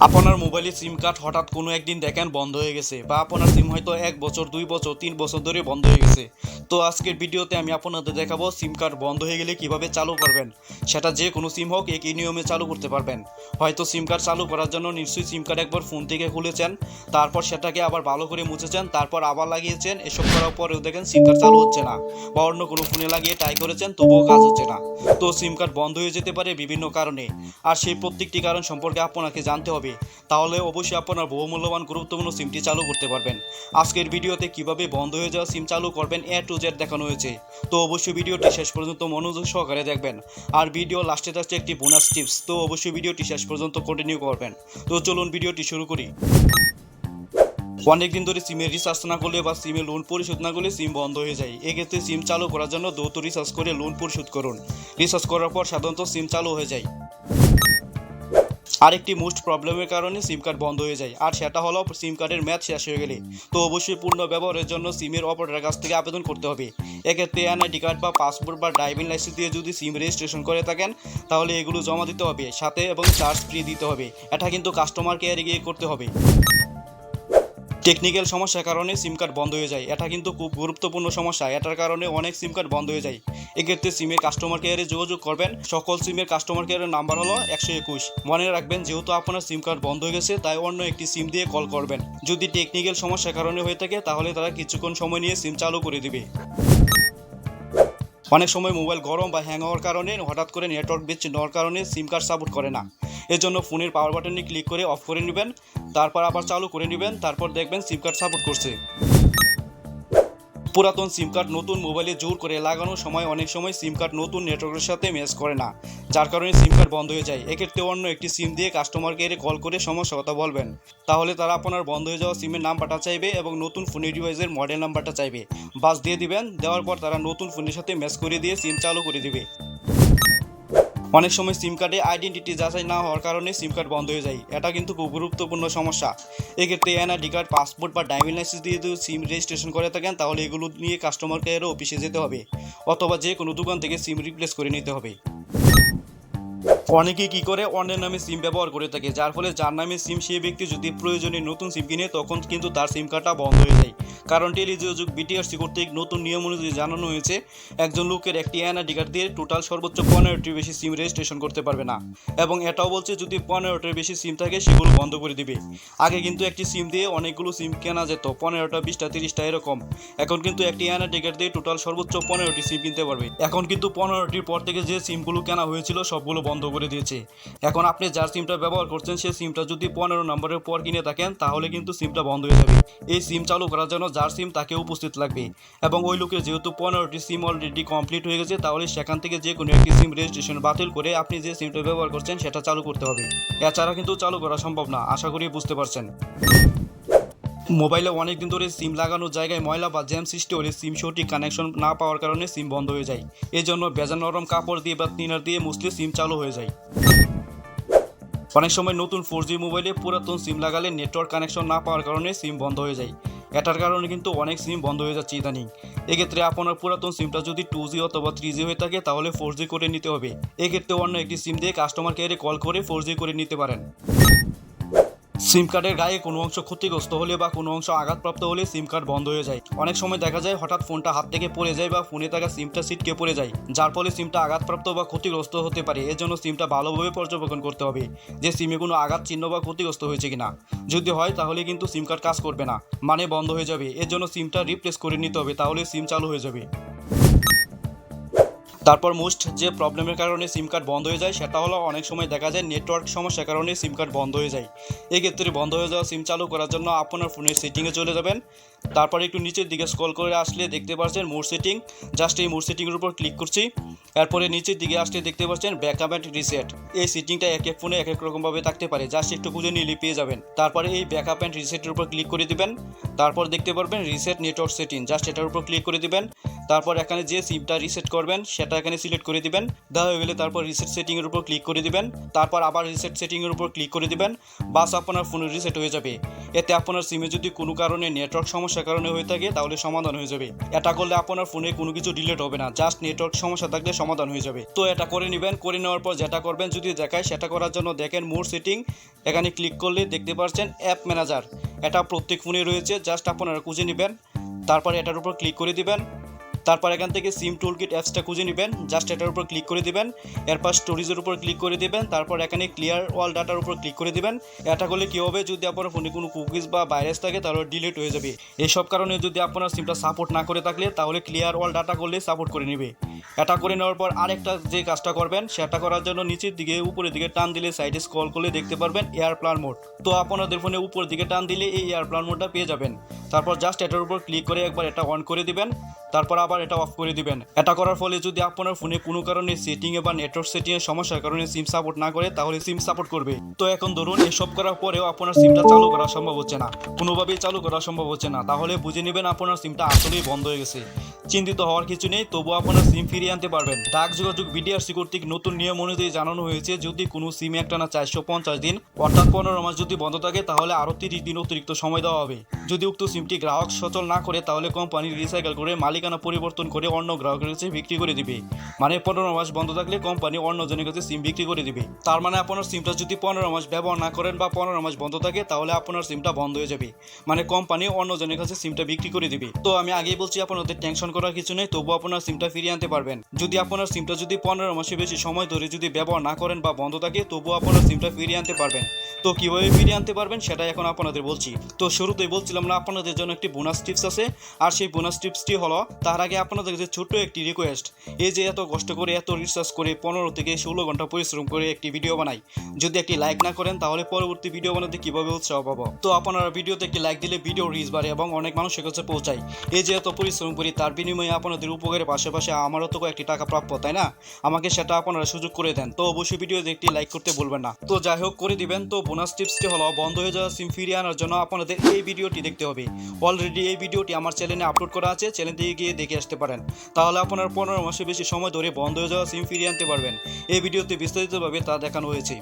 আপনার মোবাইলে সিম কার্ড হঠাৎ কোনো একদিন দেখেন বন্ধ হয়ে গেছে, বা আপনার সিম হয়তো এক বছর, দুই বছর, তিন বছর ধরে বন্ধ হয়ে গেছে। তো আজকের ভিডিওতে আমি আপনাদের দেখাবো সিম কার্ড বন্ধ হয়ে গেলে কীভাবে চালু করবেন। সেটা যে কোনো সিম হোক, একই নিয়মে চালু করতে পারবেন। হয়তো সিম কার্ড চালু করার জন্য নিশ্চয়ই সিম কার্ড একবার ফোন থেকে খুলেছেন, তারপর সেটাকে আবার ভালো করে মুছেছেন, তারপর আবার লাগিয়েছেন, এসব করার পরেও দেখেন সিম কার্ড চালু হচ্ছে না, বা অন্য কোনো ফোনে লাগিয়ে ট্রাই করেছেন, তবুও কাজ হচ্ছে না। তো সিম কার্ড বন্ধ হয়ে যেতে পারে বিভিন্ন কারণে। আর সেই প্রত্যেকটি কারণ সম্পর্কে আপনাকে জানতে হবে। তাহলে অবশ্যই আপনার বহুমূল্যবান গুরুত্বপূর্ণ সিমটি চালু করতে পারবেন। আজকের ভিডিওতে কীভাবে বন্ধ হয়ে যাওয়া সিম চালু করবেন এ টু জেড দেখানো হয়েছে। তো অবশ্যই ভিডিওটি শেষ পর্যন্ত মনোযোগ সহকারে দেখবেন। আর ভিডিও লাস্টে থাকছে একটি বোনাস টিপস। তো অবশ্যই ভিডিওটি শেষ পর্যন্ত কন্টিনিউ করবেন। তো চলুন ভিডিওটি শুরু করি। অনেকদিন ধরে সিমের রিচার্জ না করলে বা সিমে লোন পরিশোধ না করলে সিম বন্ধ হয়ে যায়। এক্ষেত্রে সিম চালু করার জন্য দ্রুত রিচার্জ করে লোন পরিশোধ করুন। রিচার্জ করার পর সাধারণত সিম চালু হয়ে যায়। আরেকটি মোস্ট প্রবলেমের কারণে সিম কার্ড বন্ধ হয়ে যায়। আর সেটা হলো সিম কার্ডের ম্যাচ শেষ হয়ে গেলে। তো অবশ্যই পূর্ণ ব্যবহারের জন্য সিমের অপারেটরের কাছ থেকে আবেদন করতে হবে। এক্ষেত্রে এনআইডি কার্ড বা পাসপোর্ট বা ড্রাইভিং লাইসেন্স দিয়ে যদি সিম রেজিস্ট্রেশন করে থাকেন, তাহলে এগুলো জমা দিতে হবে। সাথে এবং চার্জ ফ্রি দিতে হবে। এটা কিন্তু কাস্টমার কেয়ারে গিয়ে করতে হবে। টেকনিক্যাল সমস্যার কারণে সিম কার্ড বন্ধ হয়ে যায়। এটা কিন্তু খুব গুরুত্বপূর্ণ সমস্যা। এটার কারণে অনেক সিম কার্ড বন্ধ হয়ে যায়। এক্ষেত্রে সিমের কাস্টমার কেয়ারে যোগাযোগ করবেন। সকল সিমের কাস্টমার কেয়ারের নাম্বার হলো একশো একুশ। মনে রাখবেন, যেহেতু আপনার সিম কার্ড বন্ধ হয়ে গেছে, তাই অন্য একটি সিম দিয়ে কল করবেন। যদি টেকনিক্যাল সমস্যার কারণে হয়ে থাকে, তাহলে তারা কিছুক্ষণ সময় নিয়ে সিম চালু করে দিবে। অনেক সময় মোবাইল গরম বা হ্যাং হওয়ার কারণে হঠাৎ করে নেটওয়ার্ক বিচ্ছিন্ন হওয়ার কারণে সিম কার্ড সাপোর্ট করে না। এজন্য ফোনের পাওয়ার বাটনে ক্লিক করে অফ করে নেবেন। তারপর আবার চালু করে নেবেন। তারপর দেখবেন সিম কার্ড সাপোর্ট করছে। পুরাতন সিম কার্ড নতুন মোবাইলে জোর করে লাগানোর সময় অনেক সময় সিম কার্ড নতুন নেটওয়ার্কের সাথে ম্যাচ করে না। যার কারণে সিম কার্ড বন্ধ হয়ে যায়। এক্ষেত্রে অন্য একটি সিম দিয়ে কাস্টমার কেয়ারে কল করে সমস্যা কথা বলবেন। তাহলে তারা আপনার বন্ধ হয়ে যাওয়া সিমের নাম্বারটা চাইবে এবং নতুন ফোনের ডিভাইসের মডেল নাম্বারটা চাইবে। বাস দিয়ে দিবেন। দেওয়ার পর তারা নতুন ফোনের সাথে ম্যাচ করে দিয়ে সিম চালু করে দিবে। অনেক সময় সিম কার্ডে আইডেন্টিটি যাচাই না হওয়ার কারণে সিম কার্ড বন্ধ হয়ে যায়। এটা কিন্তু খুব গুরুত্বপূর্ণ সমস্যা। এক্ষেত্রে এনআইডি কার্ড পাসপোর্ট বা ড্রাইভিং লাইসেন্স দিয়ে যদি সিম রেজিস্ট্রেশন করে থাকেন, তাহলে এগুলো নিয়ে কাস্টমার কেয়ারও অফিসে যেতে হবে অথবা যে কোনো দোকান থেকে সিম রিপ্লেস করে নিতে হবে। অনেকেই কি করে? অন্যের নামে সিম ব্যবহার করে থাকে। যার ফলে যার নামে সিম সেই ব্যক্তি যদি প্রয়োজনে নতুন সিম কিনে, তখন কিন্তু তার সিম কার্ডটা বন্ধ হয়ে যায়। কারণ টেলিযোগাযোগ বিটিআরসি কর্তৃক নতুন নিয়ম অনুযায়ী জানানো হয়েছে, একজন লোকের একটি এনআইডি কার্ড দিয়ে টোটাল সর্বোচ্চ পনেরোটির বেশি সিম রেজিস্ট্রেশন করতে পারবে না এবং এটাও বলছে যদি পনেরোটির বেশি সিম থাকে সেগুলো বন্ধ করে দিবে। আগে কিন্তু একটি সিম দিয়ে অনেকগুলো সিম কেনা যেত, পনেরোটা, বিশটা, তিরিশটা এরকম। এখন কিন্তু একটি এনআইডি কার্ড দিয়ে টোটাল সর্বোচ্চ পনেরোটি সিম কিনতে পারবে। এখন কিন্তু পনেরোটির পর থেকে যে সিমগুলো কেনা হয়েছিল সবগুলো বন্ধ করে দিয়েছে। এখন আপনি যার সিমটা ব্যবহার করছেন সেই সিমটা যদি পনেরো নম্বরের পর কিনে থাকেন, তাহলে কিন্তু সিমটা বন্ধ হয়ে যাবে। এই সিম চালু করার জন্য যার সিম তাকে উপস্থিত লাগবে এবং ওই লোকের যেহেতু পনেরোটি সিম অলরেডি কমপ্লিট হয়ে গেছে, তাহলে সেখান থেকে যে কোনো একটি সিম রেজিস্ট্রেশন বাতিল করে আপনি যে সিমটা ব্যবহার করছেন সেটা চালু করতে হবে। এছাড়া কিন্তু চালু করা সম্ভব না, আশা করি বুঝতে পারছেন। মোবাইলে অনেক দিন ধরে সিম লাগানোর জায়গায় ময়লা বা জ্যাম সৃষ্টি হলে সিম সঠিক কানেকশন না পাওয়ার কারণে সিম বন্ধ হয়ে যায়। এই জন্য ভেজা নরম কাপড় দিয়ে বা ক্লিনার দিয়ে মুছলে সিম চালু হয়ে যায়। অনেক সময় নতুন ফোর জি মোবাইলে পুরাতন সিম লাগালে নেটওয়ার্ক কানেকশন না পাওয়ার কারণে সিম বন্ধ হয়ে যায়। এটার কারণে কিন্তু অনেক সিম বন্ধ হয়ে যাচ্ছে ইদানিং। এক্ষেত্রে আপনার পুরাতন সিমটা যদি টু জি অথবা থ্রি জি হয়ে থাকে, তাহলে ফোর জি করে নিতে হবে। এক্ষেত্রে অন্য একটি সিম দিয়ে কাস্টমার কেয়ারে কল করে ফোর জি করে নিতে পারেন। সিম কার্ডের গায়ে কোনো অংশ ক্ষতিগ্রস্ত হলে বা কোনো অংশ আঘাতপ্রাপ্ত হলে সিম কার্ড বন্ধ হয়ে যায়। অনেক সময় দেখা যায় হঠাৎ ফোনটা হাত থেকে পড়ে যায় বা ফোনে থাকা সিমটা সিটকে পড়ে যায়, যার ফলে সিমটা আঘাতপ্রাপ্ত বা ক্ষতিগ্রস্ত হতে পারে। এর জন্য সিমটা ভালোভাবে পর্যবেক্ষণ করতে হবে যে সিমে কোনো আঘাত চিহ্ন বা ক্ষতিগ্রস্ত হয়েছে কিনা। যদি হয়, তাহলে কিন্তু সিম কার্ড কাজ করবে না মানে বন্ধ হয়ে যাবে। এর জন্য সিমটা রিপ্লেস করে নিতে হবে, তাহলে সিম চালু হয়ে যাবে। তারপর মোস্ট যে প্রবলেমের কারণে সিম কার্ড বন্ধ হয়ে যায়, সেটা হলো অনেক সময় দেখা যায় নেটওয়ার্ক সমস্যার কারণে সিম কার্ড বন্ধ হয়ে যায়। এই ক্ষেত্রে বন্ধ হয়ে যাওয়া সিম চালু করার জন্য আপনার ফোনের সেটিংয়ে চলে যাবেন। তারপর একটু নিচের দিকে স্ক্রল করে আসলে দেখতে পাচ্ছেন মোর সেটিং। জাস্ট এই মোর সেটিংয়ের উপর ক্লিক করছি। এরপরে নিচের দিকে আসলে দেখতে পাচ্ছেন ব্যাকআপ অ্যান্ড রিসেট এই সেটিংটা এক এক ফোনে এক এক রকমভাবে থাকতে পারে। জাস্ট একটু খুঁজে নিলে পেয়ে যাবেন। তারপরে এই ব্যাকআপ অ্যান্ড রিসেটের উপর ক্লিক করে দিবেন। তারপর দেখতে পারবেন রিসেট নেটওয়ার্ক সেটিং জাস্ট এটার উপর ক্লিক করে দিবেন। তারপর এখানে যে সিমটা রিসেট করবেন, সেটা এখানে সিলেক্ট করে দিবেন। দেওয়া হয়ে গেলে তারপর রিসেট সেটিংয়ের উপর ক্লিক করে দিবেন। তারপর আবার রিসেট সেটিংয়ের উপর ক্লিক করে দিবেন। বাস আপনার ফোনে রিসেট হয়ে যাবে। এতে আপনার সিমে যদি কোনো কারণে নেটওয়ার্ক সমস্যার কারণে হয়ে থাকে, তাহলে সমাধান হয়ে যাবে। এটা করলে আপনার ফোনে কোনো কিছু ডিলেট হবে না। জাস্ট নেটওয়ার্ক সমস্যা থাকলে সমাধান হয়ে যাবে। তো এটা করে নেবেন। করে নেওয়ার পর যেটা করবেন, যদি দেখায়, সেটা করার জন্য দেখেন মোর সেটিং এখানে ক্লিক করলে দেখতে পাচ্ছেন অ্যাপ ম্যানেজার এটা প্রত্যেক ফোনে রয়েছে। জাস্ট আপনারা খুঁজে নেবেন। তারপরে এটার উপর ক্লিক করে দিবেন। তারপর এখান থেকে সিম টুল কিট অ্যাপসটা খুঁজে নেবেন জাস্ট এটার উপর ক্লিক করে দিবেন, এরপর স্টোরেজের উপর ক্লিক করে দিবেন, তারপর এখানে ক্লিয়ার অল ডাটার উপর ক্লিক করে দিবেন, এটা করলে কী হবে, যদি আপনার ফোনে কোনো কুকিজ বা ভাইরাস থাকে, তাহলে ডিলিট হয়ে যাবে। এইসব কারণে যদি আপনার সিমটা সাপোর্ট না করে থাকলে, তাহলে ক্লিয়ার অল ডাটা করলে সাপোর্ট করে নেবে। এটা করে নেওয়ার পর আরেকটা যে কাজটা করবেন, সেটা করার জন্য নিচের দিকে, উপরের দিকে টান দিলে সাইডে স্ক্রল করলে দেখতে পারবেন এয়ার প্লান মোড তো আপনাদের ফোনে উপরের দিকে টান দিলে এই এয়ার প্লান মোডটা পেয়ে যাবেন। তারপর জাস্ট এটার উপর ক্লিক করে একবার এটা অন করে দিবেন। তারপর আবার এটা অফ করে দিবেন। এটা করার ফলে যদি আপনার ফোনে কোনো কারণে সেটিংয়ে বা নেটওয়ার্ক সেটিংয়ে সমস্যার কারণে সিম সাপোর্ট না করে, তাহলে সিম সাপোর্ট করবে। তো এখন ধরুন এসব করার পরেও আপনার সিমটা চালু করা সম্ভব হচ্ছে না। কোনোভাবেই চালু করা সম্ভব হচ্ছে না। তাহলে বুঝে নেবেন আপনার সিমটা আসলেই বন্ধ হয়ে গেছে। চিন্তিত হওয়ার কিছু নেই তবুও আপনার সিম ফিরিয়ে আনতে পারবেন। ডাক যোগাযোগ বিডিআরসি কর্তৃক নতুন নিয়ম অনুযায়ী জানানো হয়েছে, যদি কোনো সিম একটা না চারশো পঞ্চাশ দিন, অর্থাৎ পনেরো মাস যদি বন্ধ থাকে, তাহলে আরও তিরিশ দিন অতিরিক্ত সময় দেওয়া হবে। যদি উক্ত সিমটি গ্রাহক সচল না করে, তাহলে কোম্পানি রিসাইকেল করে মালিকানা পরিবর্তন করে অন্য গ্রাহকের কাছে বিক্রি করে দিবে। মানে পনেরো মাস বন্ধ থাকলে কোম্পানি অন্য জনের কাছে সিম বিক্রি করে দিবে। তার মানে আপনার সিমটা যদি পনেরো মাস ব্যবহার না করেন বা পনেরো মাস বন্ধ থাকে, তাহলে আপনার সিমটা বন্ধ হয়ে যাবে। মানে কোম্পানি অন্য জনের কাছে সিমটা বিক্রি করে দিবে। তো আমি আগেই বলছি, আপনাদের টেনশন করার কিছু নেই তবু আপনার সিমটা ফিরিয়ে আনতে পারবেন। যদি আপনার সিমটা যদি পনেরো মাসে বেশি সময় ধরে যদি ব্যবহার না করেন বা বন্ধ থাকে তবু আপনার সিমটা ফিরিয়ে আনতে পারবেন। তো কীভাবে ফিরিয়ে আনতে পারবেন, সেটাই এখন আপনাদের বলছি। তো শুরুতেই বলছিলাম না, আপনাদের জন্য একটি বোনাস টিপস আছে। আর সেই বোনাস টিপসটি হলো তার আগে আপনাদের কাছে ছোট্ট একটি রিকোয়েস্ট এই যে এত কষ্ট করে, এত রিসার্চ করে পনেরো থেকে ষোলো ঘণ্টা পরিশ্রম করে একটি ভিডিও বানাই। যদি একটি লাইক না করেন, তাহলে পরবর্তী ভিডিও বানাতে কীভাবে উৎসাহ পাবো? তো আপনারা ভিডিওতে একটি লাইক দিলে ভিডিও রিচ বাড়ে এবং অনেক মানুষের কাছে পৌঁছায়। এই যে এত পরিশ্রম করি, তার বিনিময়ে আপনাদের উপকারের পাশাপাশি আমারও তো একটি টাকা প্রাপ্য, তাই না? আমাকে সেটা আপনারা সুযোগ করে দেন। তো অবশ্যই ভিডিওতে একটি লাইক করতে বলবেন না। তো যাই হোক, করে দিবেন। তো বোনাস টিপসটি হলো, বন্ধ হয়ে যাওয়া সিম ফিরিয়ে আনার জন্য আপনাদের এই ভিডিওটি দেখতে হবে। অলরেডি এই ভিডিওটি আমার চ্যানেলে আপলোড করা আছে। চ্যানেল থেকে গিয়ে দেখে আসতে পারেন। তাহলে আপনার পনেরো মাসের বেশি সময় ধরে বন্ধ হয়ে যাওয়া সিম ফিরিয়ে আনতে পারবেন। এই ভিডিওতে বিস্তারিতভাবে তা দেখানো হয়েছে।